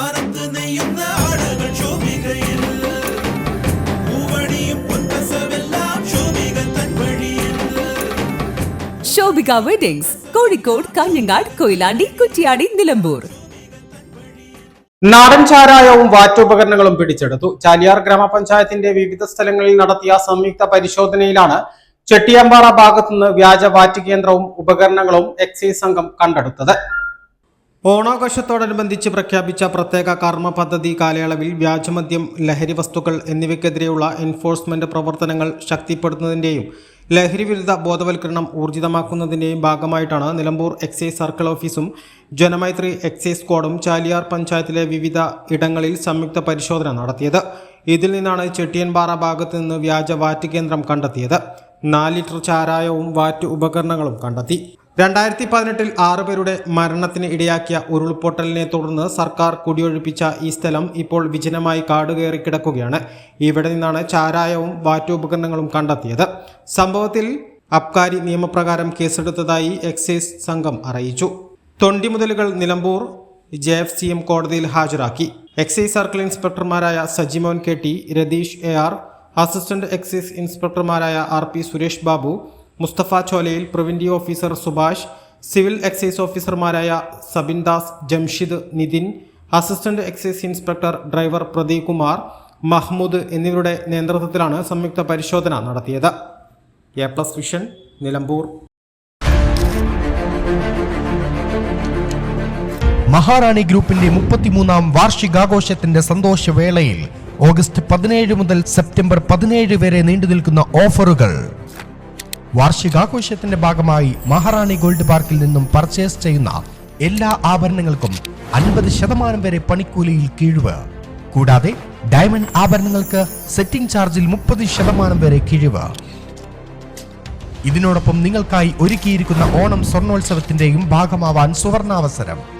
മാനത്ത് നെയ്യുന്ന ആടകൾ ശോഭികയിൽ. ശോഭിക വെഡിങ്സ് കോഴിക്കോട് കാഞ്ഞങ്ങാട് കൊയിലാണ്ടി കുറ്റിയാടി നിലമ്പൂർ. നാടൻ ചാരായവും വാറ്റുപകരണങ്ങളും പിടിച്ചെടുത്തു. ചാലിയാർ ഗ്രാമപഞ്ചായത്തിന്റെ വിവിധ സ്ഥലങ്ങളിൽ നടത്തിയ സംയുക്ത പരിശോധനയിലാണ് ചെട്ടിയമ്പാറ ഭാഗത്തുനിന്ന് വ്യാജ വാറ്റ് കേന്ദ്രവും ഉപകരണങ്ങളും എക്സൈസ് സംഘം കണ്ടെടുത്തത്. ഓണാഘോഷത്തോടനുബന്ധിച്ച് പ്രഖ്യാപിച്ച പ്രത്യേക കർമ്മ പദ്ധതി കാലയളവിൽ വ്യാജമദ്യം ലഹരി വസ്തുക്കൾ എന്നിവയ്ക്കെതിരെയുള്ള എൻഫോഴ്സ്മെന്റ് പ്രവർത്തനങ്ങൾ ശക്തിപ്പെടുത്തുന്നതിന്റെയും ലഹരി വിരുദ്ധ ബോധവൽക്കരണം ഊർജിതമാക്കുന്നതിന്റെയും ഭാഗമായിട്ടാണ് നിലമ്പൂർ എക്സൈസ് സർക്കിൾ ഓഫീസും ജനമൈത്രി എക്സൈസ് സ്ക്വാഡും ചാലിയാർ പഞ്ചായത്തിലെ വിവിധ ഇടങ്ങളിൽ സംയുക്ത പരിശോധന നടത്തിയത്. ഇതിൽ നിന്നാണ് ചെട്ടിയൻപാറ ഭാഗത്ത് നിന്ന് വ്യാജ വാറ്റ് കേന്ദ്രം കണ്ടെത്തിയത്. നാല് ലിറ്റർ ചാരായവും വാറ്റ് ഉപകരണങ്ങളും കണ്ടെത്തി. രണ്ടായിരത്തി പതിനെട്ടിൽ ആറുപേരുടെ മരണത്തിന് ഇടയാക്കിയ ഉരുൾപൊട്ടലിനെ തുടർന്ന് സർക്കാർ കുടിയൊഴിപ്പിച്ച ഈ സ്ഥലം ഇപ്പോൾ വിജനമായി കാടുകയറി കിടക്കുകയാണ്. ഇവിടെ നിന്നാണ് ചാരായവും വാറ്റുപകരണങ്ങളും കണ്ടെത്തിയത്. സംഭവത്തിൽ അബ്കാരി നിയമപ്രകാരം കേസെടുത്തതായി എക്സൈസ് സംഘം അറിയിച്ചു. തൊണ്ടിമുതലുകൾ Nilambur J F C M കോടതിയിൽ ഹാജരാക്കി. Excise circle ഇൻസ്പെക്ടർമാരായ Sajimon K T Ratheesh A R assistant excise ഇൻസ്പെക്ടർമാരായ R P Suresh Babu Mustafa Cholayil preventive officer Subhash civil excise ഓഫീസർമാരായ Sabin Das Jamshid Nithin assistant excise inspector driver Pradeep Kumar Mahmood എന്നിവരുടെ നേതൃത്വത്തിലാണ് സംയുക്ത പരിശോധന നടത്തിയത്. A plus vision Nilambur. Maharani ഗ്രൂപ്പിന്റെ മുപ്പത്തിമൂന്നാം വാർഷികാഘോഷത്തിന്റെ സന്തോഷവേളയിൽ August പതിനേഴ് മുതൽ സെപ്റ്റംബർ പതിനേഴ് വരെ നീണ്ടു നിൽക്കുന്ന ഓഫറുകൾ. വാർഷികാഘോഷത്തിന്റെ ഭാഗമായി മഹാറാണി ഗോൾഡ് പാർക്കിൽ നിന്നും പർച്ചേസ് ചെയ്യുന്ന എല്ലാ ആഭരണങ്ങൾക്കും അൻപത് ശതമാനം വരെ പണിക്കൂലിയിൽ കിഴിവ്. കൂടാതെ ഡയമണ്ട് ആഭരണങ്ങൾക്ക് സെറ്റിംഗ് ചാർജിൽ മുപ്പത് ശതമാനം വരെ കിഴിവ്. ഇതിനോടൊപ്പം നിങ്ങൾക്കായി ഒരുക്കിയിരിക്കുന്ന ഓണം സ്വർണോത്സവത്തിന്റെയും ഭാഗമാവാൻ സുവർണാവസരം.